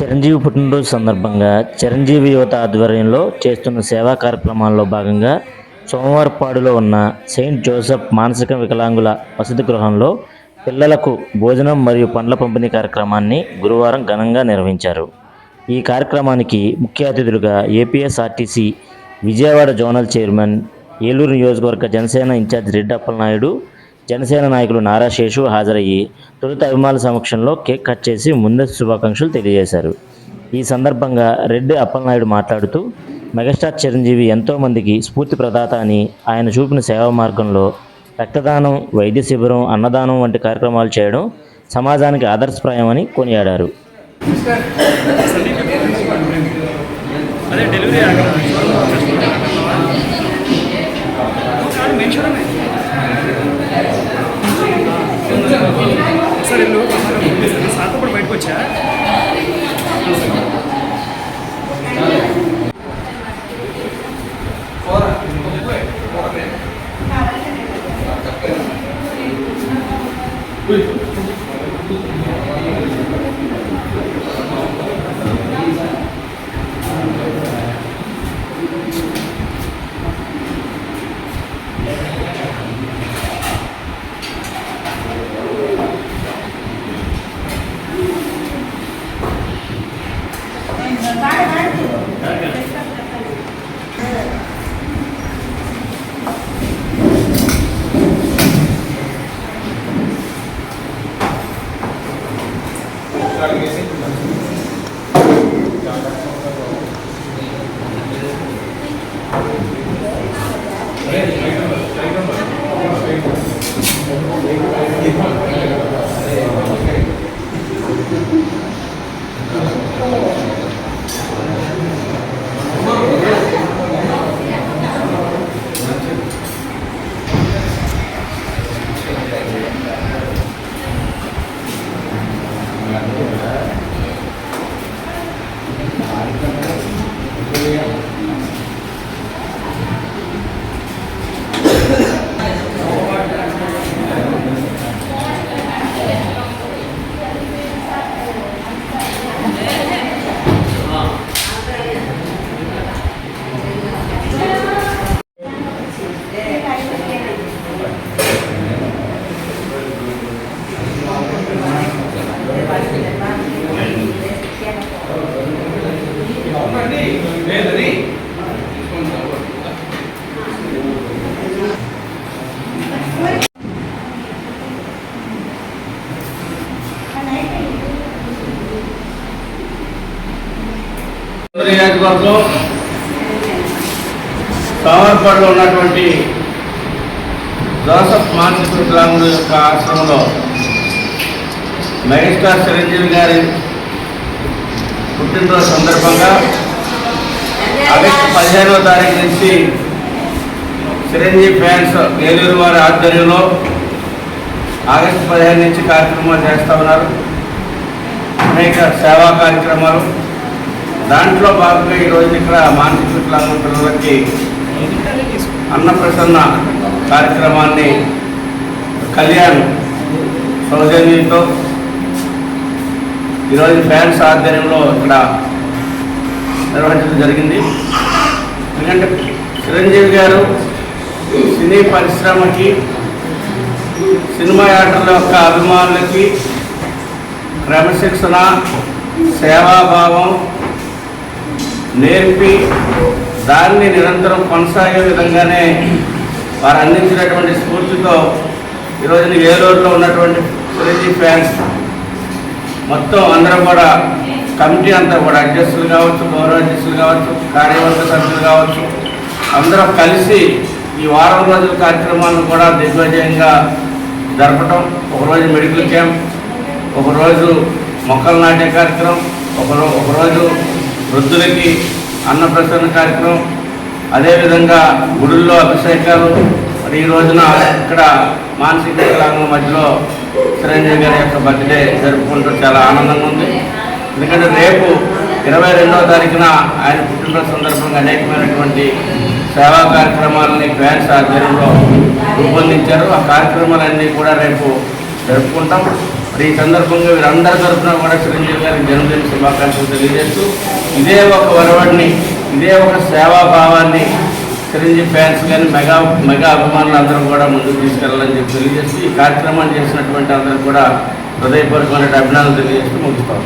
చిరంజీవి పుట్టినరోజు సందర్భంగా చిరంజీవి యువత ఆధ్వర్యంలో చేస్తున్న సేవా కార్యక్రమాల్లో భాగంగా సోమవారపాడులో ఉన్న సెయింట్ జోసెఫ్ మానసిక వికలాంగుల వసతి గృహంలో పిల్లలకు భోజనం మరియు పండ్ల పంపిణీ కార్యక్రమాన్ని గురువారం ఘనంగా నిర్వహించారు. ఈ కార్యక్రమానికి ముఖ్య అతిథులుగా APSRTC Vijayawada zonal chairman Eluru నియోజకవర్గ జనసేన ఇన్ఛార్జ్ రెడ్డి అప్పలనాయుడు జనసేన నాయకులు నారా శేషు హాజరయ్యి తొలుత అభిమానుల సమక్షంలో కేక్ కట్ చేసి ముందస్తు శుభాకాంక్షలు తెలియజేశారు. ఈ సందర్భంగా రెడ్డి అప్పలనాయుడు మాట్లాడుతూ మెగాస్టార్ చిరంజీవి ఎంతోమందికి స్ఫూర్తి ప్రదాత అని ఆయన చూపిన సేవా మార్గంలో రక్తదానం వైద్య శిబిరం అన్నదానం వంటి కార్యక్రమాలు చేయడం సమాజానికి ఆదర్శప్రాయం అని కొనియాడారు. అదే డెలివరీ ఒకసారి వెళ్ళు సార్తో కూడా బయటకు వచ్చా Thank. people. నియోజకవర్గం సోమర్పాడులో ఉన్నటువంటి జోసఫ్ మానసిక వికలాంగుల యొక్క ఆశ్రమంలో మెగాస్టార్ చిరంజీవి గారి పుట్టినరోజు సందర్భంగా ఆగస్టు పదిహేనవ తారీఖు నుంచి చిరంజీవి ఫ్యాన్స్ ఏలూరు వారి ఆధ్వర్యంలో ఆగస్టు పదిహేను నుంచి కార్యక్రమాలు చేస్తూ ఉన్నారు. అనేక సేవా కార్యక్రమాలు దాంట్లో భాగంగా ఈరోజు ఇక్కడ మానసిక వికలాంగుల పిల్లలకి అన్నప్రసన్న కార్యక్రమాన్ని కళ్యాణ్ సౌజన్యంతో ఈరోజు ఫ్యాన్స్ ఆధ్వర్యంలో ఇక్కడ నిర్వహించడం జరిగింది. ఎందుకంటే చిరంజీవి గారు సినీ పరిశ్రమకి సినిమా యాక్టర్ల యొక్క అభిమానులకి క్రమశిక్షణ సేవాభావం నేర్పి దాన్ని నిరంతరం కొనసాగే విధంగానే వారు అందించినటువంటి స్ఫూర్తితో ఈరోజు ఏలూరులో ఉన్నటువంటి చిరంజీవి ఫ్యాన్స్ మొత్తం అందరం కూడా కమిటీ అంతా కూడా అధ్యక్షులు కావచ్చు గౌరవ అధ్యక్షులు కావచ్చు కార్యవర్గ సభ్యులు కావచ్చు అందరం కలిసి ఈ వారం రోజుల కార్యక్రమాలను కూడా దిగ్విజయంగా జరపటం. ఒకరోజు మెడికల్ క్యాంప్ ఒకరోజు మొక్కలు నాటే కార్యక్రమం ఒకరో ఒకరోజు వృద్ధులకి అన్నప్రసన్న కార్యక్రమం అదేవిధంగా గుడుల్లో అభిషేకాలు మరి ఈ రోజున ఇక్కడ మానసిక వికలాంగుల మధ్యలో చిరంజీవి గారి యొక్క బర్త్డే జరుపుకుంటూ చాలా ఆనందంగా ఉంది. ఎందుకంటే రేపు ఇరవై రెండవ తారీఖున ఆయన పుట్టినరోజు సందర్భంగా అనేకమైనటువంటి సేవా కార్యక్రమాలని ఫ్యాన్స్ ఆధ్వర్యంలో రూపొందించారు. ఆ కార్యక్రమాలన్నీ కూడా రేపు జరుపుకుంటాం. ఈ సందర్భంగా వీరందరి తరఫున కూడా చిరంజీవి గారికి జన్మదిన శుభాకాంక్షలు తెలియజేస్తూ ఇదే ఒక వరవడిని ఇదే ఒక సేవాభావాన్ని చిరంజీవి ఫ్యాన్స్ కానీ మెగా మెగా అభిమానులు అందరం కూడా ముందుకు తీసుకెళ్ళాలని చెప్పి తెలియజేస్తూ ఈ కార్యక్రమాన్ని చేసినటువంటి అందరూ కూడా హృదయపూర్వకమైన అభినందనలు తెలియజేస్తూ ముగిస్తాం.